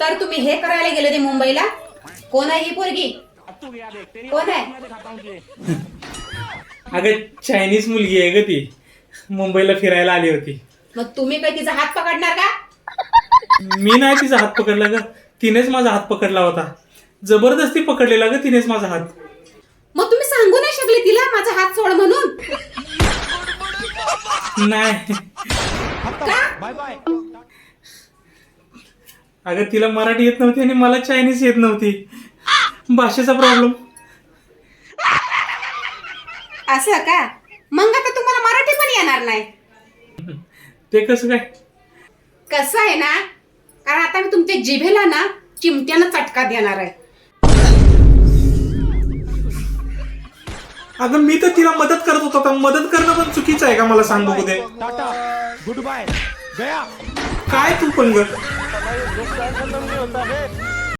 तर तुम्ही हे करायला गेले ते मुंबईला? कोण आहे ही पोरगी? कोण आहे? अगं चायनीज मुलगी आहे ग ती. मुंबईला फिरायला आली होती. मग तुम्ही काय तिचा हात पकडणार का? मी नाही तिचा हात पकडला ग. तिनेच माझा हात पकडला होता. जबरदस्ती पकडलेला ग तिनेच माझा हात. मग तुम्ही सांगू नाही शकले तिला माझा हात सोड म्हणून? नाही. का? अगं तिला मराठी येत नव्हती आणि मला चायनीज येत नव्हती. भाषेचा प्रॉब्लेम असं का? मग आता तुम्हाला मराठी पण येणार नाही. ते कसं काय? कसं आहे ना? कारण आता मी तुमच्या जिभेला ना चिमट्यानं चटका देणार आहे. अगं मी तर तिला मदत करत होतो आता मदत करणं पण चुकीचं आहे का मला सांग टाटा गुड बाय गया. काय तू पण ग? 한 칸 넘기었다